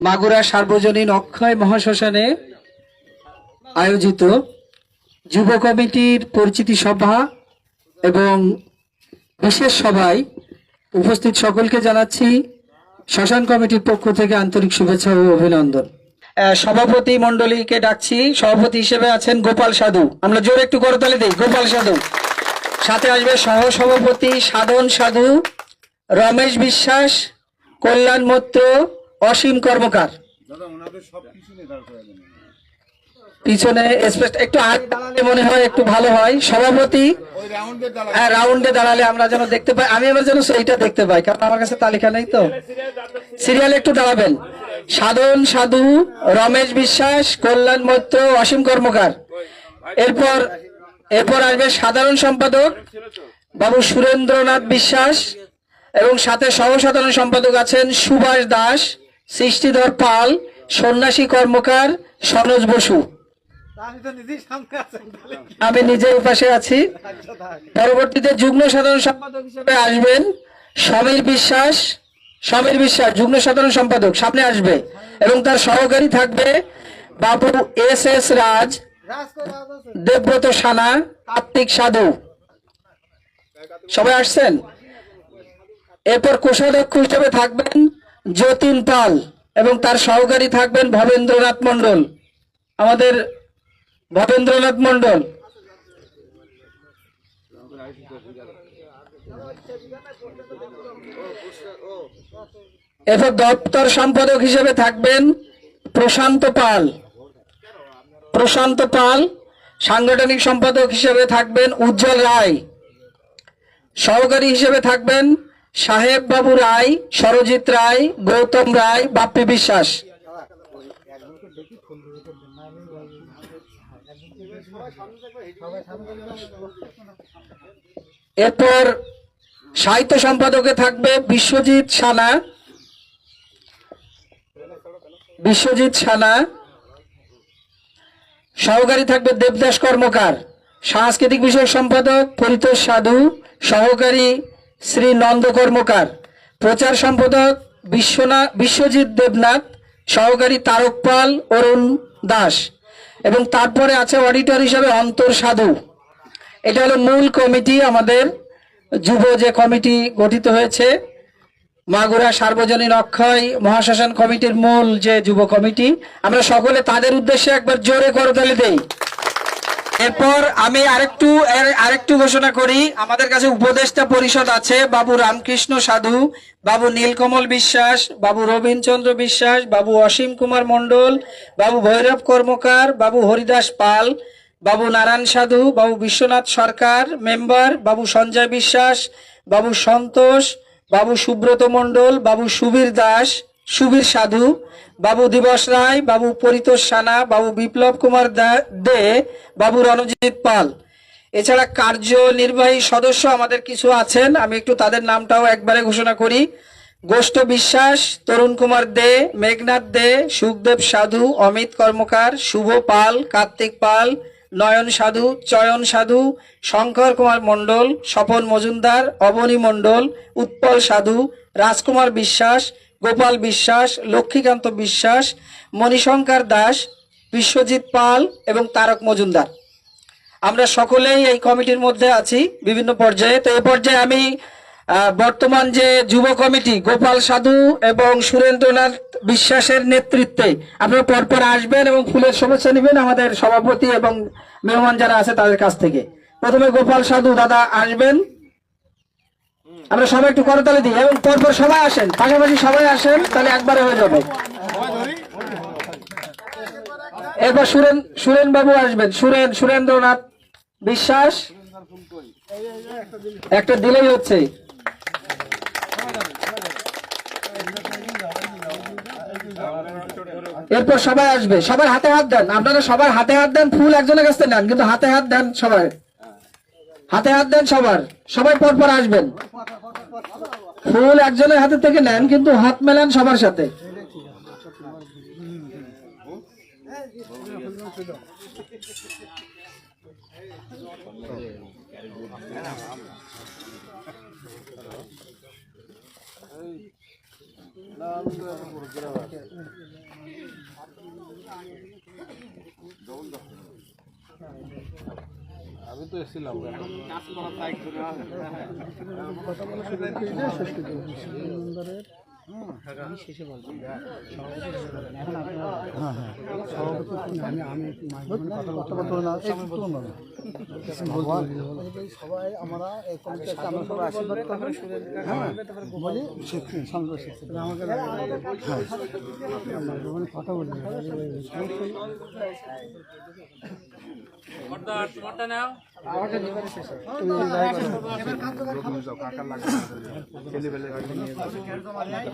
মাগুরা সার্বজনীন অক্ষয় মহাশ্মশানে আয়োজিত যুব কমিটির পরিচিতি সভা এবং বিশেষ সভায় উপস্থিত সকলকে জানাচ্ছি শ্মশান কমিটির পক্ষ থেকে আন্তরিক শুভেচ্ছা ও অভিনন্দন। সভাপতি মন্ডলীকে ডাকছি। সভাপতি হিসেবে আছেন গোপাল সাধু। আমরা জোরে একটু করতালি দিই। গোপাল সাধু। সাথে আসবে সহ সভাপতি সাধন সাধু, রমেশ বিশ্বাস, কল্যাণ মৈত্র অসীম কর্মকার। পিছনে স্পেস একটু আগে দাঁড়ালে মনে হয় একটু ভালো হয়। সভাপতি হ্যাঁ রাউন্ডে দাঁড়ালে আমরা যেন দেখতে পাই। আমি আমার যেন সেইটা দেখতে পাই কারণ আমার কাছে তালিকা নেই তো। সিরিয়ালে একটু দাঁড়াবেন। সাধন সাধু রমেশ বিশ্বাস কল্যাণ মৈত্র অসীম কর্মকার। এরপর এরপর আসবে সাধারণ সম্পাদক বাবু সুরেন্দ্রনাথ বিশ্বাস এবং সাথে সহ সাধারণ সম্পাদক আছেন সুভাষ দাস। সৃষ্টিধর পাল সন্ন্যাসী কর্মকার সনোজ বসু। আমি নিজের পাশে আছি। পরবর্তীতে যুগ্ম সাধারণ সম্পাদক হিসেবে আসবেন সমীর বিশ্বাস সমীর বিশ্বাস যুগ্ম সাধারণ সম্পাদক সামনে আসবে এবং তার সহকারী থাকবে বাবু এস এস রাজ দেবব্রত সানা কার্তিক সাধু। সবাই আসছেন? এরপর কোষাধ্যক্ষ হিসেবে থাকবেন যতীন পাল এবং তার সহকারী থাকবেন ভবেন্দ্রনাথ মণ্ডল। আমাদের ভবেন্দ্রনাথ মণ্ডল। এরপর দপ্তর সম্পাদক হিসেবে থাকবেন প্রশান্ত পাল। প্রশান্ত পাল সাংগঠনিক সম্পাদক হিসেবে থাকবেন উজ্জ্বল রায়। সহকারী হিসেবে থাকবেন সাহেব বাবু রায়, সরজিৎ রায়, গৌতম রায়, বাপ্পি বিশ্বাস। এরপর সাহিত্য সম্পাদকে থাকবে বিশ্বজিৎ সানা। বিশ্বজিৎ সানা। সহকারী থাকবে দেবদাস কর্মকার। সাংস্কৃতিক বিষয়ক সম্পাদক পরিতোষ সাধু। সহকারী শ্রী নন্দ কর্মকার, প্রচার সম্পাদক বিশ্বনাথ বিশ্বজিৎ দেবনাথ, সহকারী তারক পাল, অরুণ দাস এবং তারপরে আছে অডিটর হিসাবে অন্তর সাধু। এটা হলো মূল কমিটি আমাদের, যুব যে কমিটি গঠিত হয়েছে, মাগুরা সার্বজনীন অক্ষয় মহাশ্মশান কমিটির মূল যে যুব কমিটি, আমরা সকলে তাদের উদ্দেশ্যে একবার জোরে করতালি দেই। এরপর আমি আরেকটু আরেকটু ঘোষণা করি। আমাদের কাছে উপদেষ্টা পরিষদ আছে, বাবু রামকৃষ্ণ সাধু, বাবু নীলকমল বিশ্বাস, বাবু রবীন্দ্রচন্দ্র বিশ্বাস, বাবু অসীম কুমার মণ্ডল, বাবু ভৈরব কর্মকার, বাবু হরিদাস পাল, বাবু নারায়ণ সাধু, বাবু বিশ্বনাথ সরকার মেম্বার, বাবু সঞ্জয় বিশ্বাস, বাবু সন্তোষ, বাবু সুব্রত মণ্ডল, বাবু সুবীর দাস সুবীর সাধু, বাবু দিবস রায়, বাবু পরিতোষ সানা, বাবু বিপ্লব কুমার দা- বাবু রণজিৎ পাল। এছাড়া কার্যনির্বাহী সদস্য আমাদের কিছু আছেন, আমি একটু তাদের নামটাও একবারে ঘোষণা করি। গোষ্ঠ বিশ্বাস, তরুণ কুমার দে, মেঘনাথ দে, সুখদেব সাধু, অমিত কর্মকার, শুভ পাল, কার্তিক পাল, নয়ন সাধু, চয়ন সাধু, শঙ্কর কুমার মণ্ডল, স্বপন মজুমদার, অবনী মণ্ডল, উৎপল সাধু, রাজকুমার বিশ্বাস গোপাল বিশ্বাস, লক্ষ্মীকান্ত বিশ্বাস, মণিশঙ্কর দাস, বিশ্বজিৎ পাল এবং তারক মজুমদার। আমরা সকলেই এই কমিটির মধ্যে আছি বিভিন্ন পর্যায়ে। তো এই পর্যায়ে আমি বর্তমান যে যুব কমিটি, গোপাল সাধু এবং সুরেন্দ্রনাথ বিশ্বাসের নেতৃত্বে, আপনারা পরপর আসবেন এবং ফুলের শুভেচ্ছা নেবেন আমাদের সভাপতি এবং মেহমান যারা আছে তাদের কাছ থেকে। প্রথমে গোপাল সাধু দাদা আসবেন। আমরা সবাই একটু করতালি দিই এবং পরপর সবাই আসেন, পাশাপাশি সবাই আসেন, তাহলে একবারে হয়ে যাবে। এরপর সুরেন সুরেন বাবু আসবেন। সুরেন, সুরেন্দ্রনাথ বিশ্বাস। একটা দিলেই হচ্ছে। এরপর সবাই আসবে। সবার হাতে হাত দেন। আপনারা সবার হাতে হাত দেন, ফুল একজনের কাছে নেন, কিন্তু হাতে হাত দেন সবাই। হাতে হাত দেন সবার। সবাই পরপর আসবেন। ফুল একজনের হাতে থেকে নেন, কিন্তু হাত মেলান সবার সাথে। আমি তো এসেছিলাম। সবাই আমরা এই কমিটিতে আমরা সবাই আশীর্বাদ করব হ্যাঁ বলি আমাকে হ্যাঁ। আমরা যখন কথা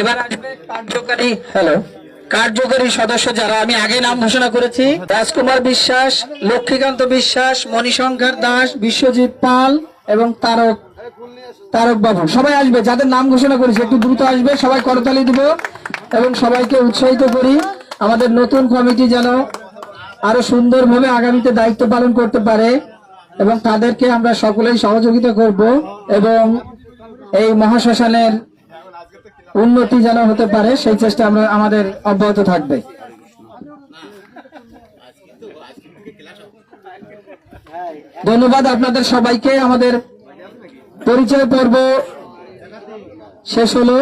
এবার আসবে কার্যকারী হ্যালো কার্যকারী সদস্য যারা, আমি আগে নাম ঘোষণা করেছি, রাজকুমার বিশ্বাস, লক্ষ্মীকান্ত বিশ্বাস, মণিশঙ্কর দাস, বিশ্বজিৎ পাল এবং তারক তারক বাবু। সবাই আসবে, যাদের নাম ঘোষণা করেছি, একটু দ্রুত আসবে, সবাই করতালি দিব এবং সবাইকে উৎসাহিত করি। আমাদের নতুন কমিটি যেন আরও সুন্দরভাবে আগামীতে দায়িত্ব পালন করতে পারে এবং তাদেরকে আমরা সকলেই সহযোগিতা করব এবং এই মহাশ্মশানের উন্নতি যেন হতে পারে, সেই চেষ্টা আমরা, আমাদের অব্যাহত থাকবে। ধন্যবাদ আপনাদের সবাইকে। আমাদের পরিচয় পর্ব শেষ হলো।